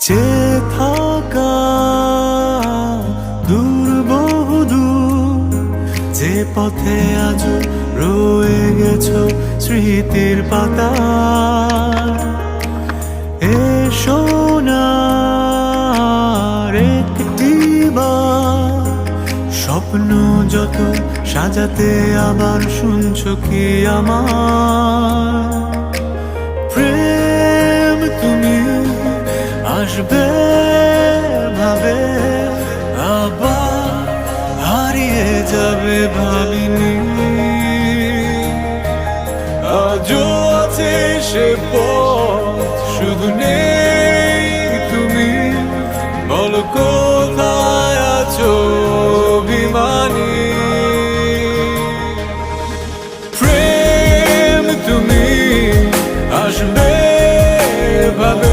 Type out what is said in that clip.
চে থাকা দূর বহুদূর, যে পথে আজ রয়ে গেছো স্মৃতির পাতা। এসো না একটি স্বপ্ন যত সাজাতে আবার শুনছো কি আমার? আসবে ভাবে, আবার হারিয়ে যাবে ভাবিনি। আজও আছে সে পথ, শুধু নেই তুমি। বলো কোথায় আছো অভিমানী? প্রেম তুমি আসবে ভাবে